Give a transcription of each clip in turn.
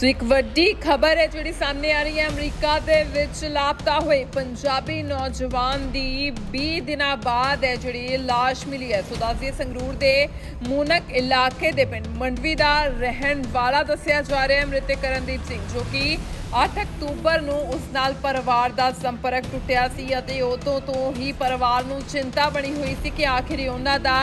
ਸੋ ਇੱਕ ਵੱਡੀ ਖਬਰ ਹੈ ਜਿਹੜੀ ਸਾਹਮਣੇ ਆ ਰਹੀ ਹੈ। ਅਮਰੀਕਾ ਦੇ ਵਿੱਚ ਲਾਪਤਾ ਹੋਏ ਪੰਜਾਬੀ ਨੌਜਵਾਨ ਦੀ 20 ਦਿਨਾਂ ਬਾਅਦ ਹੈ ਜਿਹੜੀ ਲਾਸ਼ ਮਿਲੀ ਹੈ। ਸੋ ਦੱਸਦੀ ਸੰਗਰੂਰ ਦੇ ਮੂਨਕ ਇਲਾਕੇ ਦੇ ਪਿੰਡ ਮੰਡਵੀ ਦਾ ਰਹਿਣ ਵਾਲਾ ਦੱਸਿਆ ਜਾ ਰਿਹਾ ਹੈ ਮ੍ਰਿਤਕ ਕਰਨਦੀਪ ਸਿੰਘ, ਜੋ ਕਿ 8 ਅਕਤੂਬਰ ਨੂੰ ਉਸ ਨਾਲ ਪਰਿਵਾਰ ਦਾ ਸੰਪਰਕ ਟੁੱਟਿਆ ਸੀ ਅਤੇ ਉਦੋਂ ਤੋਂ ਹੀ ਪਰਿਵਾਰ ਨੂੰ ਚਿੰਤਾ ਬਣੀ ਹੋਈ ਸੀ ਕਿ ਆਖਿਰ ਉਹਨਾਂ ਦਾ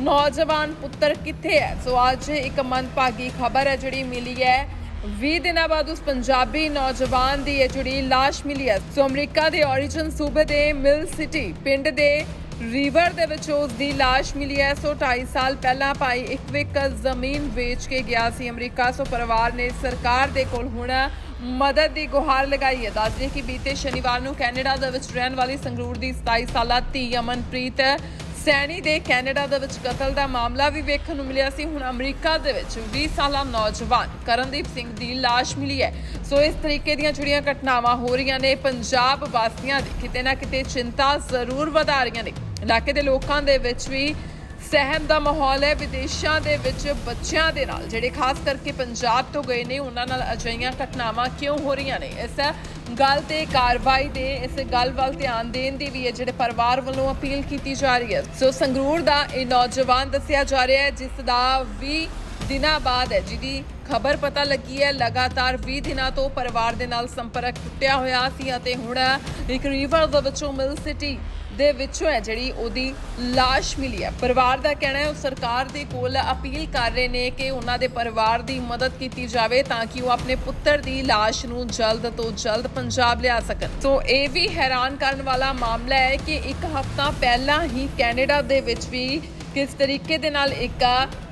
ਨੌਜਵਾਨ ਪੁੱਤਰ ਕਿੱਥੇ ਹੈ। ਸੋ ਅੱਜ ਇੱਕ ਮੰਦਭਾਗੀ ਖਬਰ ਹੈ ਜਿਹੜੀ ਮਿਲੀ ਹੈ 20 ਦਿਨਾਂ ਬਾਅਦ ਉਸ ਪੰਜਾਬੀ ਨੌਜਵਾਨ ਦੀ ਇਹ ਜਿਹੜੀ ਲਾਸ਼ ਮਿਲੀ ਹੈ। ਸੋ ਅਮਰੀਕਾ ਦੇ ਔਰਿਜਨ ਸੂਬੇ ਦੇ ਮਿਲ ਸਿਟੀ ਪਿੰਡ ਦੇ ਰਿਵਰ ਦੇ ਵਿੱਚ ਉਸ ਦੀ ਲਾਸ਼ ਮਿਲੀ ਹੈ। ਸੋ 2.5 ਸਾਲ ਪਹਿਲਾਂ ਭਾਈ ਇੱਕ ਜ਼ਮੀਨ ਵੇਚ ਕੇ ਗਿਆ ਸੀ ਅਮਰੀਕਾ। ਸੋ ਪਰਿਵਾਰ ਨੇ ਸਰਕਾਰ ਦੇ ਕੋਲ ਹੁਣ ਮਦਦ ਦੀ ਗੁਹਾਰ ਲਗਾਈ ਹੈ। ਦੱਸ ਕਿ ਬੀਤੇ ਸ਼ਨੀਵਾਰ ਨੂੰ ਕੈਨੇਡਾ ਦੇ ਵਿੱਚ ਰਹਿਣ ਵਾਲੀ ਸੰਗਰੂਰ ਦੀ 27 ਸਾਲਾ ਧੀ ਅਮਨਪ੍ਰੀਤ ਸੈਣੀ ਦੇ ਕੈਨੇਡਾ ਦੇ ਵਿੱਚ ਕਤਲ ਦਾ ਮਾਮਲਾ ਵੀ ਵੇਖਣ ਨੂੰ ਮਿਲਿਆ ਸੀ। ਹੁਣ ਅਮਰੀਕਾ ਦੇ ਵਿੱਚ 20 ਸਾਲਾ ਨੌਜਵਾਨ ਕਰਨਦੀਪ ਸਿੰਘ ਦੀ ਲਾਸ਼ ਮਿਲੀ ਹੈ। ਸੋ ਇਸ ਤਰੀਕੇ ਦੀਆਂ ਜਿਹੜੀਆਂ ਘਟਨਾਵਾਂ ਹੋ ਰਹੀਆਂ ਨੇ। ਪੰਜਾਬ ਵਾਸੀਆਂ ਦੀ ਕਿਤੇ ਨਾ ਕਿਤੇ ਚਿੰਤਾ ਜ਼ਰੂਰ ਵਧਾ ਰਹੀਆਂ ਨੇ। ਇਲਾਕੇ ਦੇ ਲੋਕਾਂ ਦੇ ਵਿੱਚ ਵੀ ਸਹਿਮ ਦਾ ਮਾਹੌਲ ਹੈ। ਵਿਦੇਸ਼ਾਂ ਦੇ ਵਿੱਚ ਬੱਚਿਆਂ ਦੇ ਨਾਲ, ਜਿਹੜੇ ਖਾਸ ਕਰਕੇ ਪੰਜਾਬ ਤੋਂ ਗਏ ਨੇ, ਉਹਨਾਂ ਨਾਲ ਅਜਿਹੀਆਂ ਘਟਨਾਵਾਂ ਕਿਉਂ ਹੋ ਰਹੀਆਂ ਨੇ? ਇਸ ਗੱਲ ਤੇ ਕਾਰਵਾਈ ਦੇ, ਇਸ ਗੱਲ ਵੱਲ ਧਿਆਨ ਦੇਣ ਦੀ ਵੀ ਹੈ ਜਿਹੜੇ ਪਰਿਵਾਰ ਵੱਲੋਂ ਅਪੀਲ ਕੀਤੀ ਜਾ ਰਹੀ ਹੈ। ਸੋ ਸੰਗਰੂਰ ਦਾ ਇਹ ਨੌਜਵਾਨ ਦੱਸਿਆ ਜਾ ਰਿਹਾ ਹੈ, ਜਿਸ ਦਾ ਵੀ ਦਿਨਾਂ ਬਾਅਦ ਹੈ ਜਿਹਦੀ ਖਬਰ ਪਤਾ ਲੱਗੀ ਹੈ, ਲਗਾਤਾਰ 20 ਦਿਨਾਂ ਤੋਂ ਪਰਿਵਾਰ ਦੇ ਨਾਲ ਸੰਪਰਕ ਟੁੱਟਿਆ ਹੋਇਆ ਸੀ ਅਤੇ ਹੁਣ ਇੱਕ ਰਿਵਰ ਦੇ ਵਿੱਚੋਂ ਮਿਲ ਸਿਟੀ ਦੇ ਵਿੱਚੋਂ ਹੈ ਜਿਹੜੀ ਉਹਦੀ ਲਾਸ਼ ਮਿਲੀ ਹੈ। ਪਰਿਵਾਰ ਦਾ ਕਹਿਣਾ ਹੈ, ਉਹ ਸਰਕਾਰ ਦੇ ਕੋਲ ਅਪੀਲ ਕਰ ਰਹੇ ਨੇ ਕਿ ਉਹਨਾਂ ਦੇ ਪਰਿਵਾਰ ਦੀ ਮਦਦ ਕੀਤੀ ਜਾਵੇ ਤਾਂ ਕਿ ਉਹ ਆਪਣੇ ਪੁੱਤਰ ਦੀ ਲਾਸ਼ ਨੂੰ ਜਲਦ ਤੋਂ ਜਲਦ ਪੰਜਾਬ ਲਿਆ ਸਕਣ। ਸੋ ਇਹ ਵੀ ਹੈਰਾਨ ਕਰਨ ਵਾਲਾ ਮਾਮਲਾ ਹੈ ਕਿ ਇੱਕ ਹਫ਼ਤਾ ਪਹਿਲਾਂ ਹੀ ਕੈਨੇਡਾ ਦੇ ਵਿੱਚ ਵੀ ਕਿਸ ਤਰੀਕੇ ਦੇ ਨਾਲ ਇੱਕ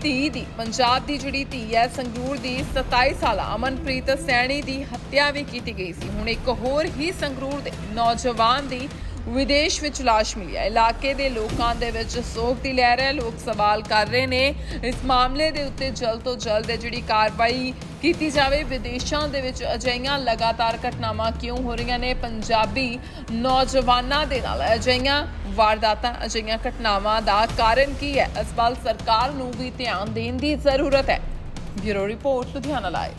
ਧੀ ਦੀ, ਪੰਜਾਬ ਦੀ ਜਿਹੜੀ ਧੀ ਹੈ, ਸੰਗਰੂਰ ਦੀ 27 ਸਾਲਾ ਅਮਨਪ੍ਰੀਤ ਸੈਣੀ ਦੀ ਹੱਤਿਆ ਵੀ ਕੀਤੀ ਗਈ ਸੀ। ਹੁਣ ਇੱਕ ਹੋਰ ਹੀ ਸੰਗਰੂਰ ਦੇ ਨੌਜਵਾਨ ਦੀ ਵਿਦੇਸ਼ ਵਿੱਚ ਲਾਸ਼ ਮਿਲੀ ਹੈ। ਇਲਾਕੇ ਦੇ ਲੋਕਾਂ ਦੇ ਵਿੱਚ ਸੋਗ ਦੀ ਲਹਿਰ ਹੈ। ਲੋਕ ਸਵਾਲ ਕਰ ਰਹੇ ਨੇ, ਇਸ ਮਾਮਲੇ ਦੇ ਉੱਤੇ ਜਲਦ ਤੋਂ ਜਲਦ ਜਿਹੜੀ ਕਾਰਵਾਈ ਕੀਤੀ ਜਾਵੇ, ਵਿਦੇਸ਼ਾਂ ਦੇ ਵਿੱਚ ਅਜਿਹੀਆਂ ਲਗਾਤਾਰ ਘਟਨਾਵਾਂ ਕਿਉਂ ਹੋ ਰਹੀਆਂ ਨੇ? ਪੰਜਾਬੀ ਨੌਜਵਾਨਾਂ ਦੇ ਨਾਲ ਅਜਿਹੀਆਂ ਵਾਰਦਾਤਾਂ, ਅਜਿਹੀਆਂ ਘਟਨਾਵਾਂ ਦਾ ਕਾਰਨ ਕੀ ਹੈ? ਇਸ ਵੱਲ ਸਰਕਾਰ ਨੂੰ ਵੀ ਧਿਆਨ ਦੇਣ ਦੀ ਜ਼ਰੂਰਤ ਹੈ। Bureau report, Ludhiana live.